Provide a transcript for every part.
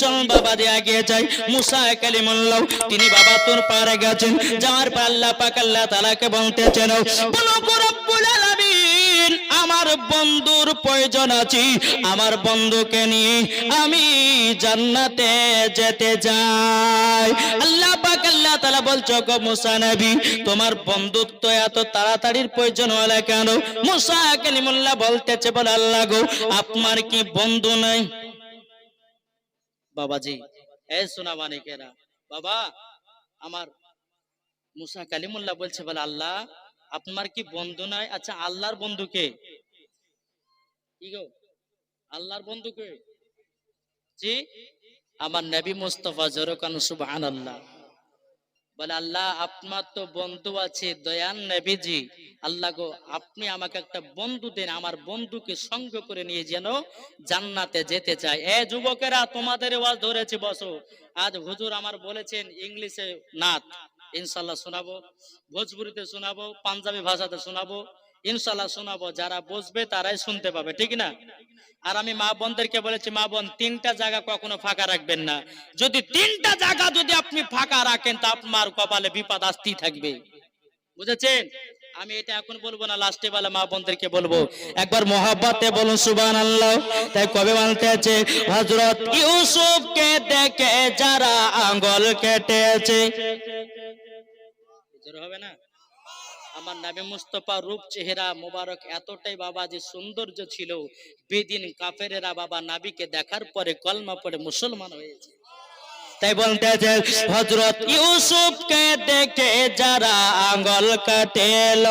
চল বাবা দিয়ে আগে যাই মুসা কালিমুল্লাহ, তিনি বাবা তোর পারে গেছেন। যাওয়ার পর আল্লাহ পাক তালাকে বলতেছেন, বলো রব্বুল আলামিন, আমার বন্ধুর প্রয়োজন আছে, আমার বন্ধুকে নিয়ে আমি জান্নাতে যেতে চাই। আল্লাহ পাক আল্লাহ তাআলা বলছো গো মুসা নবী, তোমার বন্ধুত্ব এত তাড়াতাড়ির প্রয়োজন হলে কেন? মুসা কালিমুল্লাহ বলতেছে, বলে আল্লাহ গো, আপনার কি বন্ধু নাই? বাবাজি, এই সোনা মানিকেরা বাবা, আমার মুসা কালিমুল্লাহ বলছে, বলে, আল্লাহ, আপনার কি বন্ধু নাই? আচ্ছা আল্লাহর বন্ধুকে কি? গো? আল্লাহর বন্ধুকে জি, আমার নবী মুস্তফা জরকান সুবাহ আল্লাহ বলে, আল্লাহ, আপনার তো বন্ধু আছে দয়ান নবীজি। আল্লাহ গো, আপনি আমাকে একটা বন্ধু দেন, আমার বন্ধুকে সঙ্গ করে নিয়ে যেন জান্নাতে যেতে চায়। এ যুবকেরা, তোমাদের ওয়াজ ধরেছি, বসো। আজ হুজুর আমার বলেছেন ইংলিশে নাথ ইনশাল্লাহ শোনাবো, ভোজপুরিতে শোনাবো, পাঞ্জাবি ভাষাতে শোনাবো। ইনশাল্লাহ শোনাবো, যারা বসবে তারাই শুনতে পাবে, ঠিক না? আর আমি মা বোনদেরকে বলেছি, মা বোন, তিনটা জায়গা কখনো ফাঁকা রাখবেন না। যদি তিনটা জায়গা যদি আপনি ফাঁকা রাখেন, তা আপনার কপালে বিপদ আসতেই থাকবে। বুঝেছেন? আমি এটা এখন বলব না লাস্টে বেলা মা বোনদেরকে বলব, একবার মোহাব্বতে বলুন সুবান আল্লাহ তাই কবে বলতে আছে? হজরত ইউসুফকে দেখে যারা আঙ্গল কেটেছে। হবে না? আমার নামে মুস্তফা রূপ চেহারা মোবারক এতটাই বাবা যে সৌন্দর্য ছিল। বেদিন কাফেরেরা বাবা নাবিকে দেখার পরে কলমা পড়ে মুসলমান হয়েছে। তাই বলতে আছে হজরত ইউসুফকে দেখে যারা আঙ্গল কাটেল,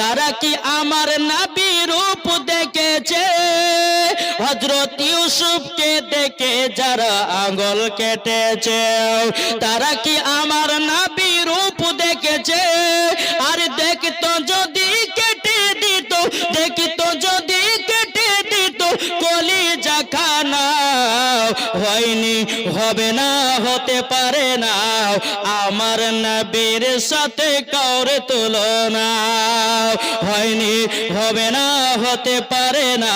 তারা কি আমার নাবি রূপ দেখেছে? হজরত ইউসুফকে দেখে যারা আঙ্গল কেটেছে, তারা কি আমার নাবি রূপ দেখেছে আর দেখতো যদি কেটে দিত যদি কেটে দিত কলি হয়নি, হবে না, হতে পারে না। আমার নবীর সাথে তুলনা হয়নি, হবে না, হতে পারে না।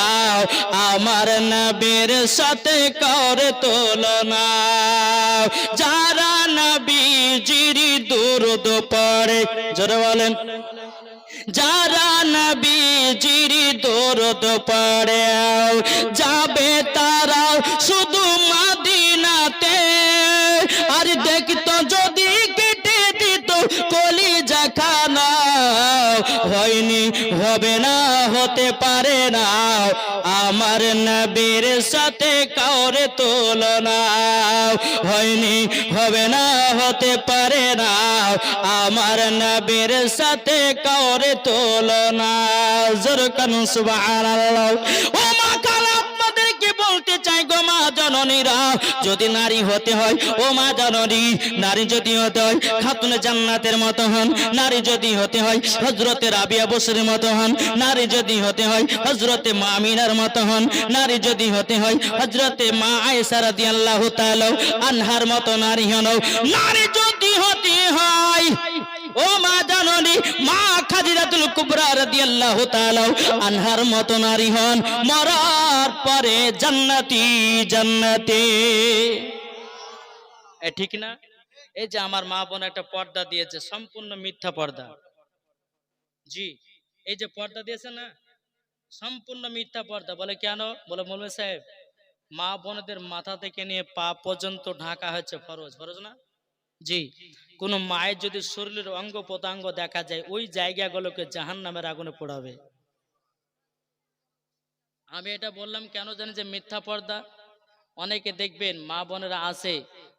আমার নবীর সাথে কাউরে তুলনা। যারা দুরুদ পড়ে জোরে বলেন। যারা নবী জিরি দরদ পড়ে যাবে তারাও শুধু হয়নি, হবে না, হতে পারে না। আমার নবীর সাথে কাউরে তুলনা। হয়নি, হবে না, হতে পারে না। আমার নবীর সাথে কাউরে তুলনা। জরকান সুবহানাল্লাহ। ও মা বলতে চাই গো মা জননীরা। যদি নারী হতে হয়, ও মা জননী, নারী যদি হতে হয়, খাতুনে জান্নাতের মতো হন। নারী যদি হতে হয় হজরতে রাবিয়া বসরের মতো হন। নারী যদি হতে হয় হজরতে মা আমিনার মতো হন। নারী যদি হতে হয় হজরতে মা আয়েশা রাদিয়াল্লাহু তাআলা আনহার মতো নারী হন। নারী যদি হতে হয়, ও মা জাননি, মা কুবরা রাদিয়াল্লাহু তাআলা আনহার মতো নারী হন, মরার পরে জান্নাতি, জান্নাতে। এ ঠিক না? এই যে আমার মা বোন একটা পর্দা দিয়েছে, সম্পূর্ণ মিথ্যা পর্দা। জি, এই যে পর্দা দিয়েছে না, সম্পূর্ণ মিথ্যা পর্দা। বলে কেন? বলে মৌলভী সাহেব, মা বোনদের মাথা থেকে নিয়ে পা পর্যন্ত ঢাকা হচ্ছে ফরজ। ফরজ না? জি, কোন মায়ের যদি শরীরের অঙ্গ প্রত্যঙ্গ দেখা যায়, ওই জায়গাগুলোকে জাহান নামের আগুনে পোড়াবে। আমি এটা বললাম কেন জানি যে মিথ্যা পর্দা? অনেকে দেখবেন মা বোনেরা আছে,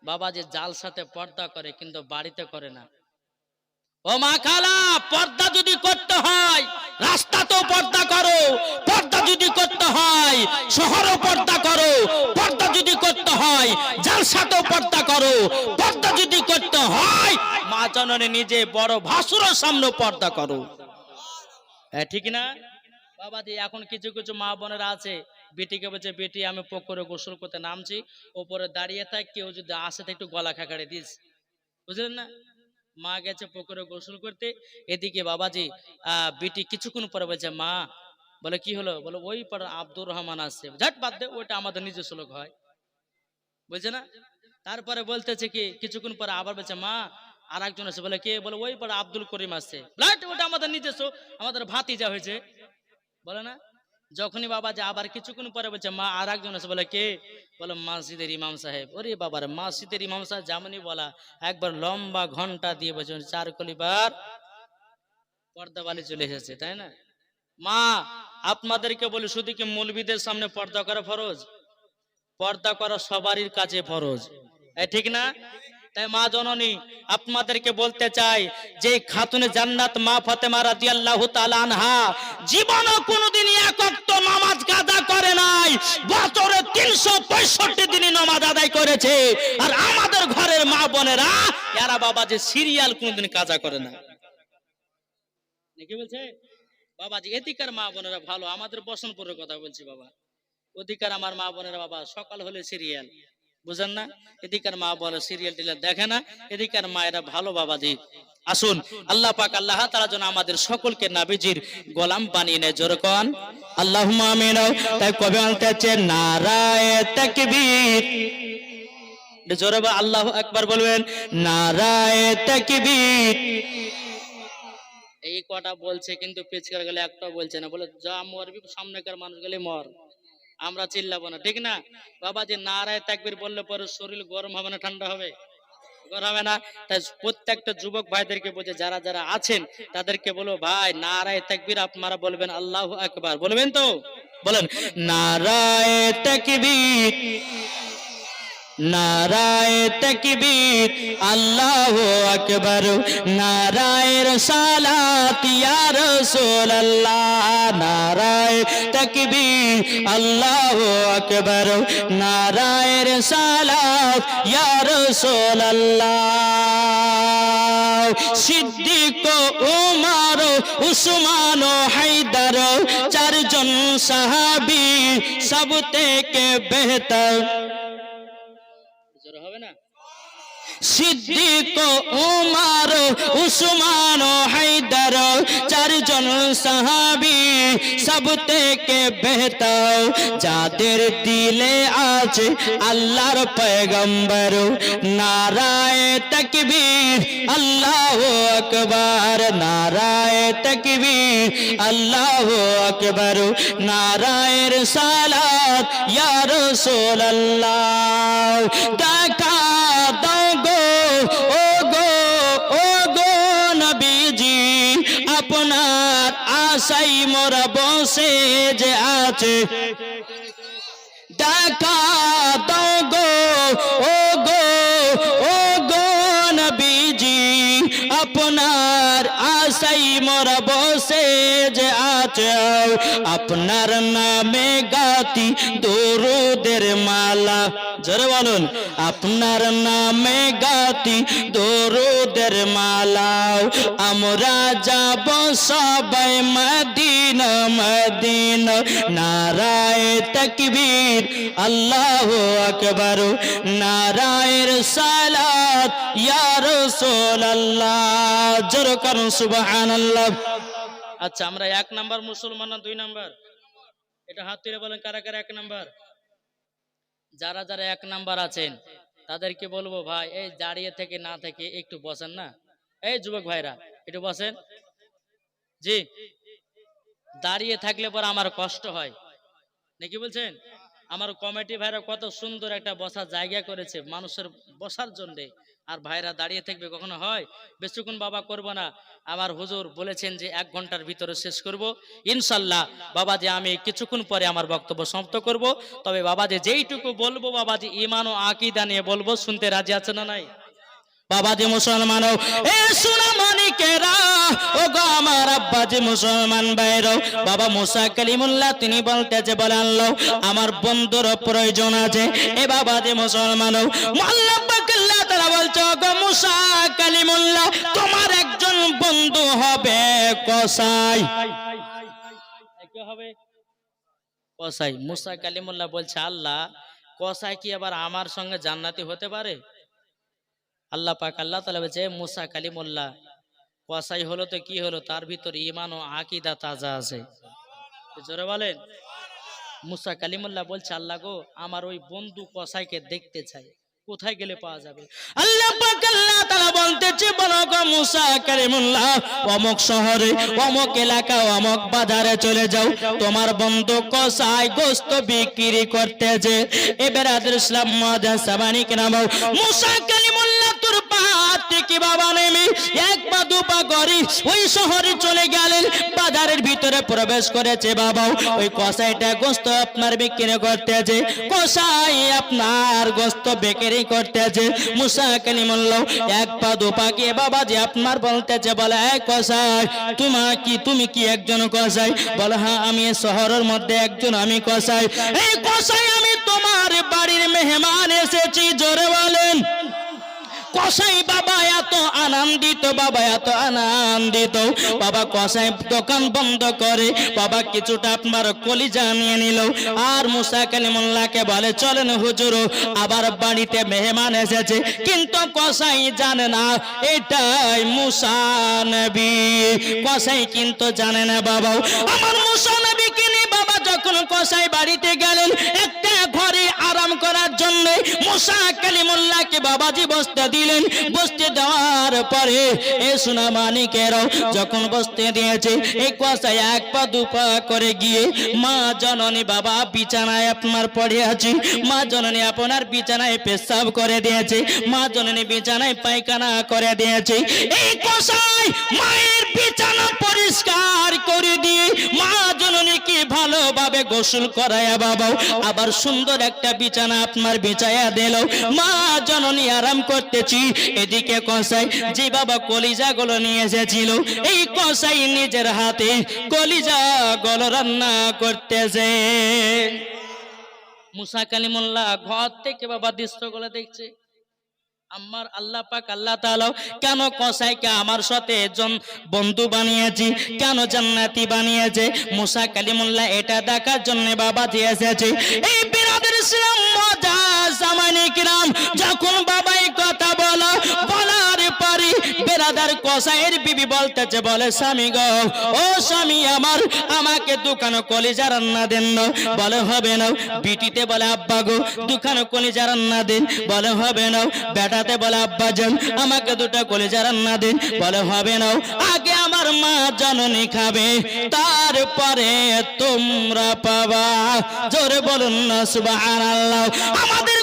বাবা যে জাল সাথে পর্দা করে কিন্তু বাড়িতে করে না। ও মা খালা, পর্দা যদি করতে হয় রাস্তাতেও পর্দা করো, পর্দা যদি করতে হয়, শহরও পর্দা করো, পর্দা যদি করতে হয় পর্দা করো পর্দা করতে জননী নিজে বড় ভাসুরের সামনে পর্দা করো। হ্যাঁ ঠিক না? বাবা দি এখন কিছু কিছু মা বোনেরা আছে বেটিকে বলছে, বেটি, আমি পুকুরে গোসল করতে নামছি, ওপরে দাঁড়িয়ে থাক, কেউ যদি আসে একটু গলা খাকাড়ে দিস। বুঝলেন না? মা গেছে পুকুরে গোসল করতে, এদিকে বাবাজি বেটি কিছুক্ষণ পরে বলছে, মা, বলে, কি হলো? বলে, ওই পাড়ার আব্দুর রহমান আসছে ঝাট বাদ দে, ওইটা আমাদের নিজস্ব লোক হয়। বলছে না? তারপরে বলতেছে কি, কিছুক্ষণ পরে আবার বলছে, মা আর একজন আছে, বলে কে? বলে, ওই পরে আব্দুল করিম আছে। ওটা আমাদের নিজস্ব, আমাদের ভাতিজা হয়েছে। বলে না? যখনই বাবা যে আবার কিছুক্ষণ পরে বলছে, মা আর একজন আছে। বলে, কে? বলে, মসজিদের ইমাম সাহেব। ওরে বাবার, মসজিদের ইমাম সাহেব যেমনই বলা, একবার লম্বা ঘণ্টা দিয়ে বলছে চার কলিবার পর্দা বালি চলে এসেছে, তাই না? মা, আপনাদেরকে বলি, শুধু কি মৌলবীদের সামনে পর্দা করা ফরজ? পর্দা করা সবারই কাছে ফরজ। ঠিক না? তাই মা জননী, আপনাদেরকে বলতে চাই যে খাতুনে জান্নাত মা ফাতেমা রাদিয়াল্লাহু তাআলা আনহা জীবনও কোনোদিন এক ওয়াক্ত নামাজ করে নাই, বছরে 365 দিনই নামাজ আদায় করেছে। আর আমাদের ঘরের মা বোনেরা, এরা বাবা যে সিরিয়াল কোনোদিন কাজা করে না। কি বলছে? বাবাজি এদিকার মা বোনেরা ভালো, আমাদের বসনপুরের কথা বলছি বাবা। ওদিকার আমার মা বোনেরা বাবা, সকাল হলে সিরিয়াল। বুঝেন না? এদিকার মা বলে সিরিয়াল টিরিয়াল দেখে না? এদিকার মায়েরা ভালো বাবাজি আসুন, আল্লাহ পাক, আল্লাহ তারা যেন আমাদের সকলকে নাবিজির গোলাম বানিয়ে নেয়। জোরকন আল্লাহ আমিন। তাই কবে আছে? নারায় তাকবীর। জোরে বা, আল্লাহ একবার বলবেন, নারায় তাকবীর। এই কটা বলছে, কিন্তু পেছকার গেলে একটাও বলছে না। বলে, যা মরবি, সামনেকার মানুষ গেলে মর। আমরা চিল্লাবো না, ঠিক না? বাবা যে নারায় তাকবির বললে পরে শরীর গরম হবে না, ঠান্ডা হবে। হবে না। তাই প্রত্যেকটা যুবক ভাইদেরকে বলছে, যারা যারা আছেন, তাদেরকে বলো, ভাই, নারায় তাকবির আপনারা বলবেন, আল্লাহ আকবার। বলবেন তো? বলেন, নারায় তাকবীর নারায় তকবীর, আল্লাহ আকবর। নারায়ের সালাত ইয়া রাসূলুল্লাহ। নারায় তকবীর, আল্লাহ আকবর। নারায়ের সালাত ইয়া রাসূলুল্লাহ। সিদ্দিক উমর, উসমান হায়দার, চারজন সাহাবী সব থেকে বেহতর জোরে হবে না সিদ্দিক, উমার, উসমান হায়দার চারজন সাহাবি সব থেকে বেহতর যাদের দিলে আছে আল্লাহর পয়গম্বর, নারায় তকবীর, আল্লাহ আকবার, নারায় তকবীর, আল্লাহ আকবার নারায়ের সালাত ইয়া রাসূলুল্লাহ। দেখা দাও গো ও গো ও গো নবীজি, আপনার আশাই মোরা বসে যে আছে। দেখা দাও গো ও গো ও গো নবীজি, আপনার আশাই মোরা বসে যে আছে। আপনার নামে গাতি দরুদের মালা। জোরে বলুন, আপনার নামে গাতি দরুদের মালা। আমরা যাব সবাই মদিনা মদিনা। নারায় তকবীর, আল্লাহ আকবর। নারায়ের সালাত, ইয়া রাসূলুল্লাহ। জোর করুন সুবহানাল্লাহ। আচ্ছা আমরা এক নাম্বার মুসলমান দুই নাম্বার? এটা হাত তুলে বলেন, কারা কারা এক নাম্বার? যারা যারা এক নাম্বার আছেন, তাদেরকে বলব ভাই, এই দাঁড়িয়ে থেকে না থেকে একটু বসেন না। এই যুবক ভাইরা, একটু বসেন। জি। দাঁড়িয়ে থাকলে পর আমার কষ্ট হয়। নাকি বলছেন? আমার কমিটি ভাইরা কত সুন্দর একটা বসার জায়গা করেছে মানুষের বসার জন্য। আর ভাইরা দাঁড়িয়ে থাকবে কখনো হয়? বেশিক্ষণ বাবা করব না। আমার হুজুর বলেছেন যে এক ঘণ্টার ভিতরে শেষ করব। ইনশাল্লাহ বাবা যে আমি কিছুক্ষণ পরে আমার বক্তব্য সমাপ্ত করব। তবে বাবা যে যেইটুকু বলব বাবা যে ইমান ও আকিদা নিয়ে বলব। শুনতে রাজি আছে না নাই? বাবাজি, মুসলমান এ সোনা মানিকেরা ও গো আমার আব্বাজি, মুসলমান বাইরও বাবা মুসা কালিমুল্লাহ, তিনি বলতেছে বলে আনলো আমার বন্ধুর প্রয়োজন আছে। এ বাবাজি, মুসলমান মোল্লা কালিমুল্লাহ, তোমার একজন বন্ধু হবে কসাই। কসাই। মুসা বলছে, আল্লাহ, কসাই কি আবার আমার সঙ্গে জান্নাতি হতে পারে? আল্লাহ পাক, আল্লাহ তালা বলছে মুসা কালিমুল্লাহ, কসাই হলো তো কি হলো? তার ভিতর ইমান ও আকিদা তাজা আছে। জোরে বলেন। মুসা কালিমুল্লাহ বলছে, আল্লাহ গো, আমার ওই বন্ধু কসাইকে দেখতে চাই। কোথায় গেলে পাওয়া যাবে? আল্লাহ পাক আল্লাহ তাআলা বলতেছে বলো গো মুসা কালিমুল্লাহ অমক শহরে অমক এলাকা অমক বাজারে চলে যাও। তোমার বন্ধু কসাই গোস্ত বিক্রি করতেছে। এবার আদর ইসলাম মাদান সাবানিক নাম মুসা কালিমুল্লাহ থেকে বাবা নেমে এক পা, দু করে ওই শহরে চলে গেলেন। বাজারের ভিতরে প্রবেশ করেছে ওই কসাইটা গোস্ত আপনার বিক্রি কসাই আপনার গোস্ত বিক্রি এক পা বাবা যে আপনার বলতেছে। বলে এক কসাই, তোমা কি, তুমি কি একজন কসাই? বলে হ্যাঁ আমি শহরের মধ্যে একজন আমি কসাই। এই কসাই, আমি তোমার বাড়ির মেহমান এসেছি। জোরে বলেন। কসাই বাবা এত আনন্দিত, বাবা এত আনন্দিত। বাবা কসাই দোকান বন্ধ করে, বাবা কিছুটা আপনার কলিজা নিয়ে নিল। আর মুসা কালিমুল্লাহকে বলে, চলেন হুজুর, আবার বাড়িতে মেহমান এসেছে। কিন্তু কসাই জানে না, এটাই মুসা নবী। কসাই কিন্তু জানে না বাবা। আমার মুসা নবীকে নিয়ে বাবা যখন কসাই বাড়িতে গেলেন, একটা ঘরে আরাম করার মা জননী বাবা বিছানায় আপনার পড়ে মা জননী আপনার বিছানায় পেশাব করে দিয়েছে। মা জননী বিছানায় পায়খানা করে দিয়েছে। এই কসাই মায়ের বিছানা পরিষ্কার করে দিয়ে মা জননীকে ভালোভাবে গোসল করায়া বাবা আবার সুন্দর একটা বিছানা আপনার বিছায়া দিল। মা, জননী আরাম করতেছি। এদিকে কসাই, যে বাবা কলিজা গুলো নিয়ে এসেছিল, এই কসাই নিজের হাতে কলিজা গুলো রান্না করতেছে। মুসা কালিমুল্লাহ ঘর থেকে বাবা দৃশ্যগুলো দেখছে। আমার আল্লাহ পাক, আল্লাহ তাআলা কেন কসাইকে আমার সাথে একজন বন্ধু বানিয়েছি? কেন জান্নাতি বানিয়েছে? মুসা কালিমুল্লাহ এটা দেখার জন্য বাবা দিয়েছে এই বিরাদের ইসলাম মজা জামানি কিরাম, যখন বাবা এই কথা বেরাদার কসাইয়ের বিবি বলতেছে, বলে স্বামী গো, ও স্বামী আমার, আমাকে দোকানে কলিজা রান্না দেন বলে, হবে না। বিটিতে বলে, আব্বা গো দোকানে কলিজা রান্না দেন। বলে, হবে না। বেটাতে বলে, আব্বা যান, আমাকে দুটো কলিজা রান্না দেন। বলে, হবে না। আগে আমার মা জননী খাবে, তারপরে তোমরা পাবা। জোরে বলুন না, সুবহানাল্লাহ। আমাদের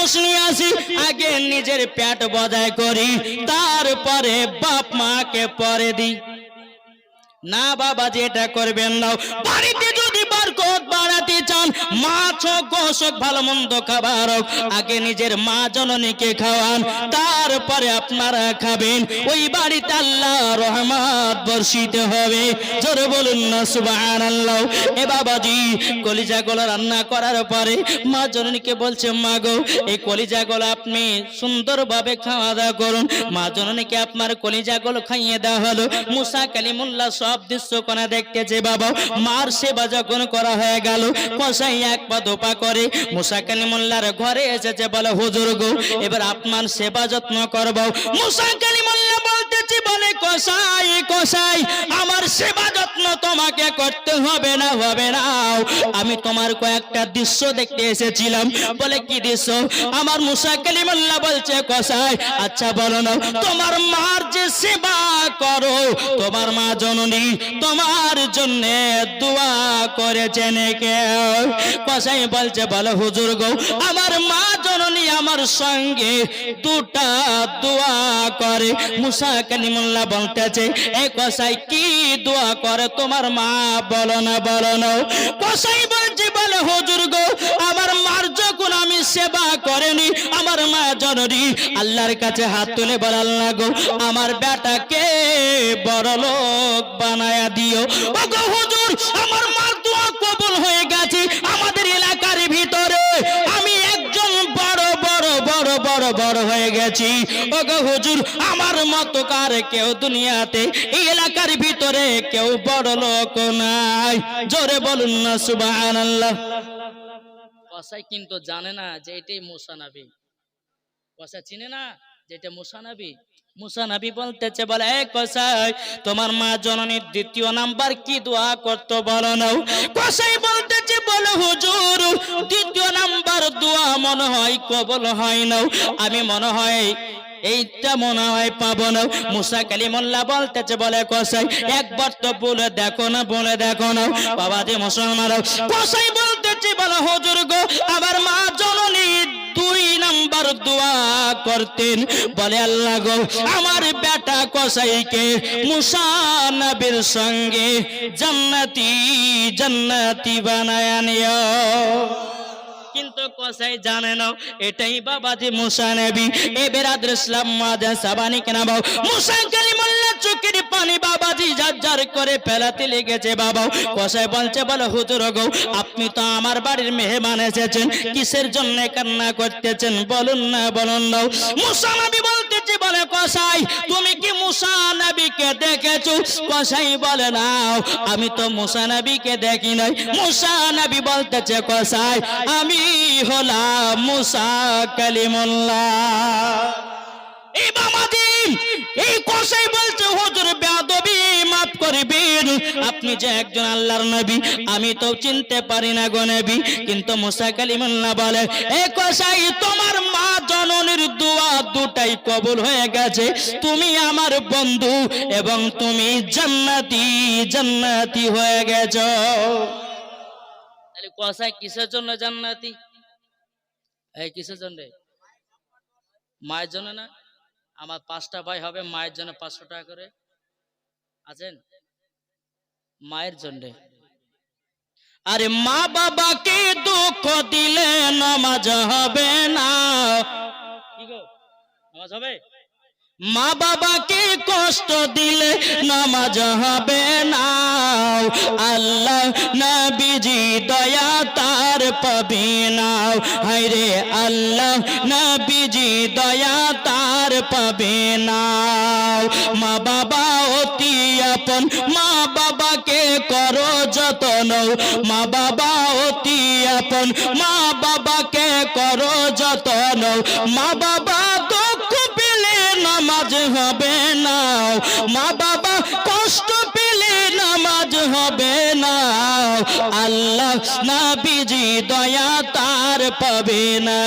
মাছ নিয়ে আসি, আগে নিজের পেট বজায় করি, তারপরে বাপ মাকে পরে দি না বাবা, যেটা করবেন না বাড়াতে চান? মাছ হোক গোশ হোক ভালো মন্দ খাবার হোক। আগে নিজের মা জননীকে খাওয়ান, তারপরে আপনারা খাবেন। ওই বাড়িতে আল্লাহ রহমত বর্ষিত হবে। জোরে বলুন না সুবাহান আল্লাহ এ বাবাজি, কলিজা গোলা রান্না করার পরে মা জননীকে বলছে, মা গো, এই কলিজা গোলা আপনি সুন্দরভাবে খাওয়া দাওয়া করুন। মা জননীকে আপনার কলিজা গোলো খাইয়ে দেওয়া হলো। মুসা কালিমুল্লাহ সব দৃশ্য কোনা দেখতেছে বাবা। মার সেবা যখন করা হয়ে গেল কসাই এক পা দোপা করে। মুসা কালিমুল্লাহর ঘরে এসেছে বলে, হুজুর গো, এবার আপনার সেবা যত্ন করব। মুসা কালিমুল্লাহ বলতেছে বলে কসাই কসাই আমার সেবা যত্ন তোমাকে করতে হবে না, হবে আমি তোমার কয়েকটা দৃশ্য দেখতে এসেছিলাম। বলে, কি দৃশ্য? আমার মুসা কালিমুল্লাহ বলছে কসাই আচ্ছা বলো না, তোমার মার যে সেবা করো, তোমার মা জননী তোমার জন্য দোয়া করেছেন কেউ কসাই বলছে বলো হুজুর গো আমার মা জননী আমার সঙ্গে দুটা দোয়া করে। মুসা কালিমুল্লাহ বলতেছে এই কসাই কি দোয়া করে তোমার মা? বলো না বলো না। কসাই বলছে বলে হুজুর গো আমার মার যখন আমি সেবা করেনি আমার মা জননী আল্লাহর কাছে হাত তুলে বলে আল্লাহ গো আমার বেটাকে বড় লোক বানায়া দিও। ও গো হুজুর আমার মার দোয়া কবুল হয়ে বড় হয়ে গেছি। ও গো হুজুর, আমার মতো কার কেউ দুনিয়াতে এই এলাকার ভিতরে কেউ বড় লোক নাই। জোরে বলুন না, সুবহানাল্লাহ। কসাই কিন্তু জানে না যে এটাই মুসা নবী। কসা চিনে না যেটা মুসানবী মুসানবী বলতেছে, বলে, এ কসাই, তোমার মা জননীর দ্বিতীয় নাম্বার কি দোয়া করতে বলো নাও? কসাই বলতেছে বলে হুজুর। দ্বিতীয় নাম্বার দোয়া মনে হয় কবল হয় না আমি মনে হয় এইটা মনে হয় পাবো না মুসা কালিমুল্লাহ বলতেছে, বলে কষাই একবার তো বলে দেখো না, বলে দেখো না। বাবা যে মুসলমান কসাই বলতেছে, বলে হুজুর গো, আমার মা জননী দুই নাম্বার দোয়া করতেন। বলে আল্লাহ গো, আমার বেটা কসাইকে মুসানবির সঙ্গে জান্নাতি জান্নাতি বানায় নিও। কিন্তু কসাই জানে না। এটাই বাবাজি মুসা নবী। এ বেরাদর ইসলাম মাদা সাবানি কেনা বাবু। মুসা কালিমুল্লাহ চোখের পানি বাবাজি ঝরঝর করে ফেলাতে লেগেছে বাবা। কসাই বলছে, বলো হুজুর গো, আপনি তো আমার বাড়ির মেহমান এসেছেন। কিসের জন্য কান্না করতেছেন? বলুন না বলুন না। মুসা নবী বলতেছে, বলে কসাই, তুমি কি মুসা নবীকে দেখেছ? কসাই বলে না আমি তো মুসা নবীকে দেখি নাই। মুসা নবী বলতেছে, কসাই, আমি এই বলছে মাফ আপনি যে একজন আল্লাহর নবী, আমি তো চিনতে পারি না গো নবী, কিন্তু মুসা কালিমুল্লাহ বলে, এ কসাই, তোমার মা জননীর দোয়া দুটাই কবুল হয়ে গেছে। তুমি আমার বন্ধু এবং তুমি জান্নাতি জান্নাতি হয়ে গেছো। তাহলে কসাই কিসের জন্য জান্নাতি? এই কিসের জন্য? মায়ের জন্য না? আমার পাঁচটা ভাই হবে, মায়ের জন্য পাঁচশো টাকা করে। আছেন? মায়ের জন্য। আরে মা বাবাকে দুঃখ দিলে নামাজ হবে না। কি গো? নামাজ হবে? মা বাবাকে কষ্ট দিলে নামাজ হবে না। আল্লাহ নবীজি দয়া তার পাবে না। হায়রে আল্লাহ নবীজি দয়া তার পাবে না। মা বাবা অতি আপন, মা বাবাকে করো যতন। মা বাবা অতি আপন, মা বাবাকে করো যতন। মা বাবা না মা বাবা কষ্ট পেলে নামাজ হবে না। আল্লাহ নাবিজি দয়া তার পাবে না।